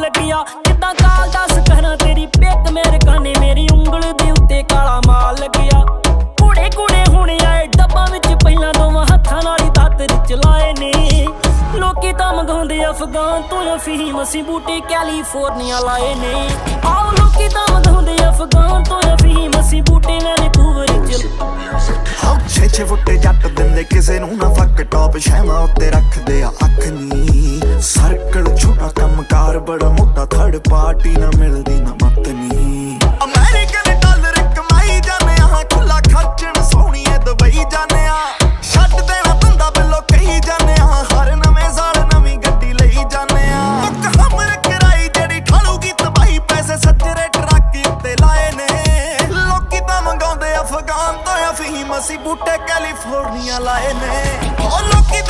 ਮਾਲ ਲੱਗਿਆ ਕਾਲ ਦੱਸ ਕਰਾਂ ਤੇਰੀ ਪਿੱਕ ਮੇਰੇ ਕਾਨੇ, ਮੇਰੀ ਉਂਗਲ ਦੇ ਉੱਤੇ ਕਾਲਾ ਮਾਲ ਲੱਗਿਆ। ਕੁੜੇ ਕੁੜੇ ਹੁਣ ਆਏ, ਡੱਬਾਂ ਵਿੱਚ ਪਹਿਲਾਂ ਦੋਵਾਂ ਹੱਥਾਂ ਨਾਲ ਹੀ ਦਾਤਰ ਚਲਾਏ ਨੇ। ਲੋਕੀ ਤਾਂ ਮੰਗਾਉਂਦੇ ਅਫਗਾਨ ਤੋਂ ਅਫੀਮ, ਅਸੀਂ ਬੂਟੇ ਕੈਲੀਫੋਰਨੀਆ ਲਾਏ ਨੇ। ਆਓ, ਲੋਕੀ ਤਾਂ ਮੰਗਾਉਂਦੇ ਅਫਗਾਨ ਤੋਂ ਅਫੀਮ, ਅਸੀਂ ਬੂਟੇ ਵੈਨਕੂਵਰ ਚ ਹਾਉ ਛੇ ਛੇ ਫੁੱਟੇ ਜੱਟ ਦਿੰਦੇ, ਕਿਸੇ ਨੂੰ ਨਾ ਫੱਕ। ਟੌਪ ਸ਼ੈਮਾ ਉੱਤੇ ਰੱਖਦੇ ਆ ਅੱਖ ਬੜਾ ਮੋਟਾ ਥਰਡ ਪਾਰਟੀ ਨਾ ਮਿਲਦੀ ਨਾ ਮਤ ਨਹੀਂ। ਅਮਰੀਕਨ ਡਾਲਰ ਕਮਾਈ ਜਾਂਦੇ ਆ। ਖੁੱਲਾ ਖਰਚਣ ਸੋਹਣੀਏ ਦੁਬਈ ਜਾਂਦੇ ਆ। ਛੱਡ ਦੇਣਾ ਬੰਦਾ ਬਿੱਲੋ ਕਹੀ ਜਾਂਦੇ ਆ। ਹਰ ਨਵੇਂ ਸਾਲ ਨਵੀਂ ਗੱਡੀ ਲਈ ਜਾਂਦੇ ਆ। ਕਮਰ ਕਿਰਾਈ ਜਿਹੜੀ ਠਾਲੂਗੀ ਤਬਾਹੀ ਪੈਸੇ ਸੱਜਰੇ ਟਰੱਕ ਉੱਤੇ ਲਾਏ ਨੇ। ਲੋਕੀ ਤਾਂ ਮੰਗਾਉਂਦੇ ਅਫਗਾਨ ਤੋਂ ਅਫੀਮ, ਅਸੀਂ ਬੂਟੇ ਕੈਲੀਫੋਰਨੀਆ ਲਾਏ ਨੇ। ਉਹ ਲੋਕੀ